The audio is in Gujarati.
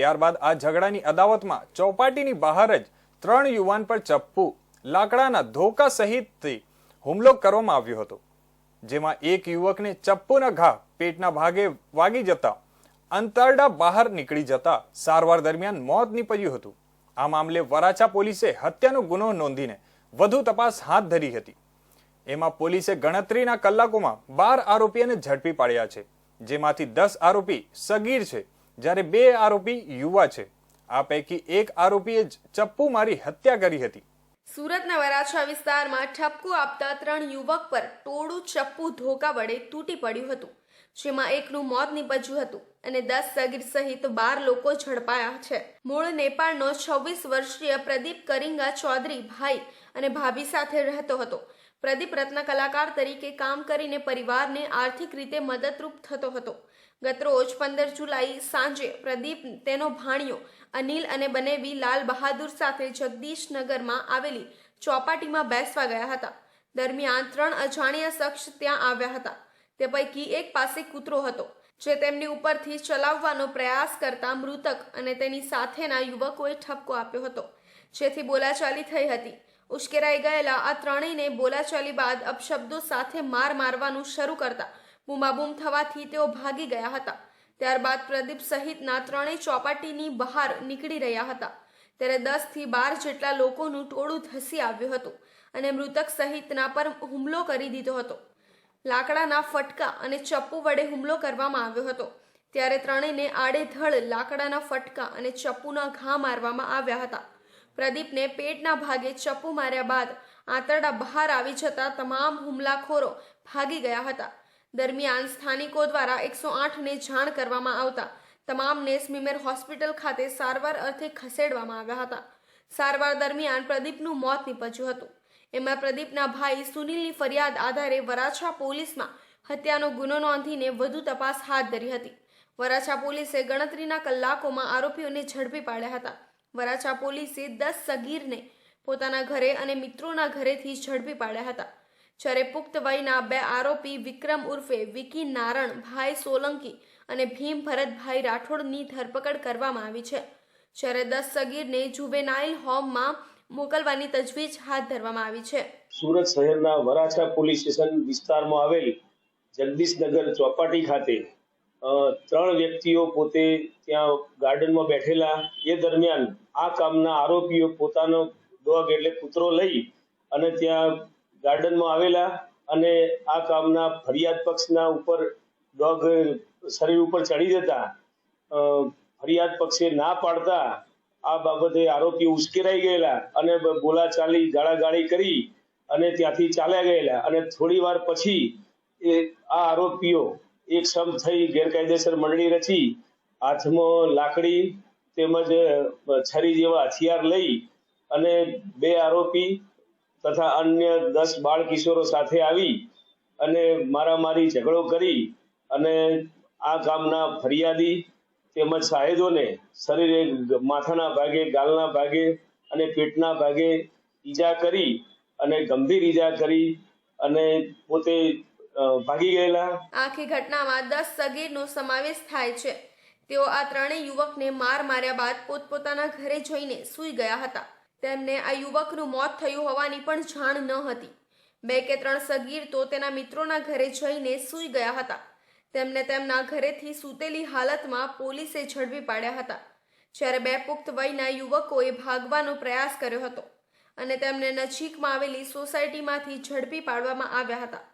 ત્યારબાદ આ ઝઘડાની અદાવતમાં ચોપાટીની બહાર જ ત્રણ યુવાન પર ચપ્પુ, લાકડાના ધોકા સહિતથી હુમલો કરવામાં આવ્યો હતો, જેમાં એક યુવકને ચપ્પુના ઘા પેટના ભાગે વાગી જતા અંતરડા બહાર નીકળી જતા સારવાર દરમિયાન મોત નીપજ્યું હતું. આ મામલે વરાછા પોલીસે હત્યાનો ગુનો નોંધીને વધુ તપાસ હાથ ધરી હતી. એમાં પોલીસે ગણતરીના કલાકોમાં બાર આરોપીઓને ઝડપી પાડ્યા છે, જેમાંથી દસ આરોપી સગીર છે. જ્યારે બે આરોપી યુવા છે. આ પૈકી એક આરોપીએ ચપ્પુ મારી હત્યા કરી હતી. સુરતના વરાછા વિસ્તારમાં ઠપકો આપતા ત્રણ યુવક પર ટોળું ચપ્પુ ધોકા વડે તૂટી પડ્યું હતું. જેમાં એકનું મોત નીપજ્યું હતું અને દસ સગીર સહિત બાર લોકો ઝડપાયા છે. મૂળ નેપાળનો છવ્વીસ વર્ષીય પ્રદીપ કરિંગા ચૌધરી ભાઈ અને ભાભી સાથે રહેતો હતો. પ્રદીપ રત્ન કલાકાર તરીકે કામ કરીને પરિવારને આર્થિક રીતે મદદરૂપ થતો હતો. ગતરોજ પંદર જુલાઈ સાંજે પ્રદીપ તેનો ભાણિયો, અનિલ અને બનેવી લાલ બહાદુર સાથે જગદીશનગરમાં આવેલી ચોપાટીમાં બેસવા ગયા હતા. દરમિયાન ત્રણ અજાણ્યા શખ્સ ત્યાં આવ્યા હતા. તે પૈકી એક પાસે કૂતરો હતો, જે તેમની ઉપરથી ચલાવવાનો પ્રયાસ કરતા મૃતક અને તેની સાથેના યુવકોએ ઠપકો આપ્યો હતો, જેથી બોલાચાલી થઈ હતી. ઉશ્કેરાઈ ગયેલા આ ત્રણેયને બોલાચાલી બાદ અપશબ્દો સાથે માર મારવાનું શરૂ કરતા બૂમાબૂમ થવાથી તેઓ ભાગી ગયા હતા. ત્યારબાદ પ્રદીપ સહિતના ત્રણેય ચોપાટીની બહાર નીકળી રહ્યા હતા. ત્યારે દસથી બાર જેટલા લોકોનું ટોળું ધસી આવ્યું હતું અને મૃતક સહિતના પર હુમલો કરી દીધો હતો. લાકડાના ફટકા અને ચપ્પુ વડે હુમલો કરવામાં આવ્યો હતો. ત્યારે ત્રણેયને આડેધડ લાકડાના ફટકા અને ચપ્પુના ઘા મારવામાં આવ્યા હતા. પ્રદીપને પેટના ભાગે ચપ્પુ માર્યા બાદ આંતરડા બહાર આવી જતા તમામ હુમલાખોરો ભાગી ગયા હતા. દરમિયાન સ્થાનિકો દ્વારા એકસો આઠને જાણ કરવામાં આવતા તમામને સ્મીમેર હોસ્પિટલ ખાતે સારવાર અર્થે ખસેડવામાં આવ્યા હતા. સારવાર દરમિયાન પ્રદીપનું મોત નીપજ્યું હતું. એમાં પ્રદીપના ભાઈ સુનિલની ફરિયાદ આધારે વરાછા પોલીસમાં હત્યાનો ગુનો નોંધીને વધુ તપાસ હાથ ધરી હતી. વરાછા પોલીસે ગણતરીના કલાકોમાં આરોપીઓને ઝડપી પાડ્યા હતા. વરાછા પોલીસે દસ સગીરને પોતાના ઘરે અને મિત્રોના ઘરેથી ઝડપી પાડ્યા હતા. જ્યારે પુખ્ત વયના બે આરોપી વિક્રમ ઉર્ફે વિકી નારણ, ભાઈ સોલંકી અને ભીમ ભરતભાઈ રાઠોડની ધરપકડ કરવામાં આવી છે. જ્યારે દસ સગીરને જુવેનાઇલ હોમમાં મોકલવાની તજવીજ હાથ ધરવામાં આવી છે. સુરત શહેરના વરાછા પોલીસ સ્ટેશન વિસ્તારમાં આવેલ જગદીશનગર ચોપાટી ખાતે ત્રણ વ્યક્તિઓ પોતે ત્યાં ગાર્ડનમાં બેઠેલા. એ દરમિયાન આ કામના આરોપીઓ પોતાનો ડોગ એટલે કૂતરો લઈ અને ત્યાં ગાર્ડનમાં આવેલા અને આ કામના ફરિયાદ પક્ષના ઉપર ડોગ શરીર ઉપર ચડી જતા ફરિયાદ પક્ષે ના પાડતા આ બાબતે આરોપી ઉશ્કેરાઈ ગયેલા અને બોલાચાલી ગાળાગાળી કરી અને ત્યાંથી ચાલ્યા ગયેલા અને થોડી વાર પછી એ, આ આરોપીઓ એક સમ થઈ ગેરકાયદેસર મંડળી રચી, હાથમાં લાકડી તેમજ છરી જેવા હથિયાર લઈ અને બે આરોપી તથા અન્ય દસ બાળ કિશોરો સાથે આવી અને મારામારી ઝઘડો કરી અને આ ગામના ફરિયાદી તેમજ સાહેદોને શરીરે માથાના ભાગે, ગાલના ભાગે અને પેટના ભાગે ઈજા કરી અને ગંભીર ઈજા કરી અને પોતે ભાગી ગયેલા. આખી ઘટનામાં દસ સગીરનો સમાવેશ થાય છે. તેઓ આ ત્રણેય યુવકને માર માર્યા બાદ પોતપોતાના ઘરે જઈને સૂઈ ગયા હતા. તેમને આ યુવકનું મોત થયું હોવાની પણ જાણ ન હતી. બે કે ત્રણ સગીર તો તેના મિત્રોના ઘરે જઈને સૂઈ ગયા હતા. તેમને તેમના ઘરેથી સૂતેલી હાલતમાં પોલીસે ઝડપી પાડ્યા હતા. જ્યારે બે પુખ્ત વયના યુવકોએ ભાગવાનો પ્રયાસ કર્યો હતો અને તેમને નજીકમાં આવેલી સોસાયટીમાંથી ઝડપી પાડવામાં આવ્યા હતા.